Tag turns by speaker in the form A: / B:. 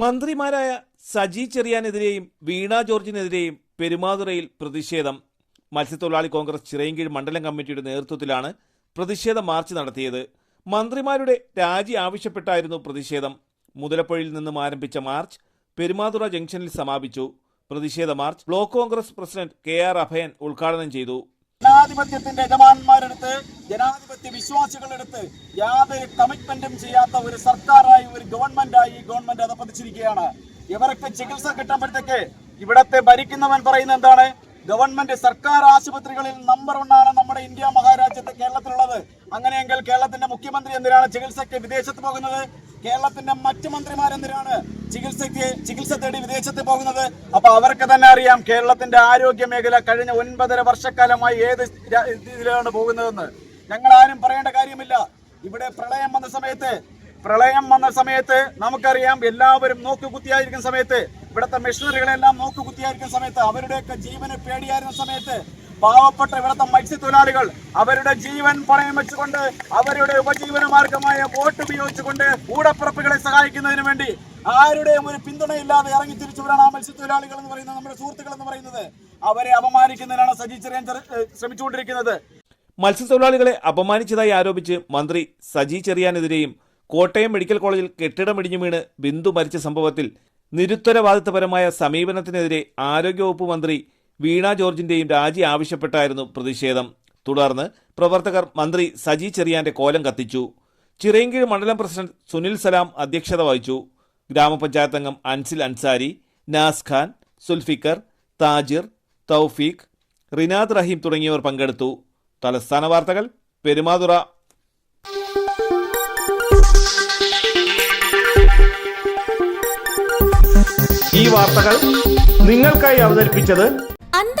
A: മന്ത്രിമാരായ സജി ചെറിയാനെതിരെയും വീണ ജോർജിനെതിരെയും പെരുമാതുറയിൽ പ്രതിഷേധം. മത്സ്യത്തൊഴിലാളി കോൺഗ്രസ് ചിറയൻകീഴ് മണ്ഡലം കമ്മിറ്റിയുടെ നേതൃത്വത്തിലാണ് പ്രതിഷേധ മാർച്ച് നടത്തിയത്. മന്ത്രിമാരുടെ രാജി ആവശ്യപ്പെട്ടായിരുന്നു പ്രതിഷേധം. മുതലപ്പുഴയിൽ നിന്നും ആരംഭിച്ച മാർച്ച് പെരുമാതുറ ജംഗ്ഷനിൽ സമാപിച്ചു. പ്രതിഷേധ march block Congress president K R Abhayan ഉദ്ഘാടനം ചെയ്തു.
B: ജനാധിപത്യത്തിന്റെ യജമാന്മാരെടുത്ത് ജനാധിപത്യ വിശ്വാസികളെടുത്ത് യാതൊരു കമ്മിറ്റ്മെന്റും ചെയ്യാത്ത ഒരു സർക്കാരായി ഒരു ഗവൺമെന്റായി ഈ ഗവൺമെന്റ് അധപ്പതിച്ചിരിക്കുകയാണ് ഇവർക്ക് ചികിത്സ കിട്ടുമ്പോഴത്തേക്ക് ഇവിടത്തെ ഭരിക്കുന്നവൻ പറയുന്നത് എന്താണ്? ഗവൺമെന്റ് സർക്കാർ ആശുപത്രികളിൽ നമ്പർ ഒന്നാണ് നമ്മുടെ ഇന്ത്യ മഹാരാജ്യത്തെ കേരളത്തിലുള്ളത്. അങ്ങനെയെങ്കിൽ കേരളത്തിന്റെ മുഖ്യമന്ത്രി എന്തിനാണ് ചികിത്സയ്ക്ക് വിദേശത്ത് പോകുന്നത്? കേരളത്തിന്റെ മറ്റു മന്ത്രിമാരെന്തിനാണ് ചികിത്സയ്ക്ക് ചികിത്സ തേടി വിദേശത്ത് പോകുന്നത്? അപ്പൊ അവർക്ക് തന്നെ അറിയാം കേരളത്തിന്റെ ആരോഗ്യ മേഖല കഴിഞ്ഞ ഒൻപതര വർഷക്കാലമായി ഏത് ഇതിലാണ് പോകുന്നതെന്ന്. ഞങ്ങൾ ആരും പറയേണ്ട കാര്യമില്ല. ഇവിടെ പ്രളയം വന്ന സമയത്ത് പ്രളയം വന്ന സമയത്ത് നമുക്കറിയാം എല്ലാവരും നോക്കുകുത്തിയായിരിക്കുന്ന സമയത്ത് ഇവിടുത്തെ മെഷീനറികളെല്ലാം നോക്കുകുത്തിയായിരിക്കുന്ന സമയത്ത് അവരുടെയൊക്കെ ജീവന് പേടിയായിരുന്ന സമയത്ത് പാവപ്പെട്ട ഇവിടുത്തെ മത്സ്യത്തൊഴിലാളികൾ അവരുടെ ജീവൻ പണയം വെച്ചുകൊണ്ട് അവരുടെ ഉപജീവന മാർഗമായ ബോട്ട് ഉപയോഗിച്ചുകൊണ്ട് കൂടപ്പിറപ്പുകളെ സഹായിക്കുന്നതിന് വേണ്ടി ആരുടെയും ഒരു പിന്തുണയില്ലാതെ ഇറങ്ങി തിരിച്ചുവരാണ് ആ മത്സ്യത്തൊഴിലാളികൾ എന്ന് പറയുന്നത് നമ്മുടെ സുഹൃത്തുക്കൾ എന്ന് പറയുന്നത്. അവരെ അപമാനിക്കുന്നതിനാണ് സജി ചെറിയാൻ ശ്രമിച്ചുകൊണ്ടിരിക്കുന്നത്.
A: മത്സ്യത്തൊഴിലാളികളെ അപമാനിച്ചതായി ആരോപിച്ച് മന്ത്രി സജി ചെറിയാനെതിരെയും കോട്ടയം മെഡിക്കൽ കോളേജിൽ കെട്ടിടം ഇടിഞ്ഞു വീണ് ബിന്ദു മരിച്ച സംഭവത്തിൽ നിരുത്തരവാദിത്തപരമായ സമീപനത്തിനെതിരെ ആരോഗ്യവകുപ്പ് മന്ത്രി വീണ ജോർജിന്റെയും രാജി ആവശ്യപ്പെട്ടായിരുന്നു പ്രതിഷേധം. തുടർന്ന് പ്രവർത്തകർ മന്ത്രി സജി ചെറിയാന്റെ കോലം കത്തിച്ചു. ചിറയൻകീഴ് മണ്ഡലം പ്രസിഡന്റ് സുനിൽ സലാം അധ്യക്ഷത വഹിച്ചു. ഗ്രാമപഞ്ചായത്ത് അംഗം അൻസിൽ അൻസാരി നാസ് ഖാൻ സുൽഫിക്കർ താജിർ തൗഫീഖ് റിനാദ് റഹീം തുടങ്ങിയവർ പങ്കെടുത്തു. തലസ്ഥാന വാർത്തകൾ പെരുമാതുറ. ഈ വാർത്തകൾ നിങ്ങൾക്കായി അവതരിപ്പിച്ചത് அந்த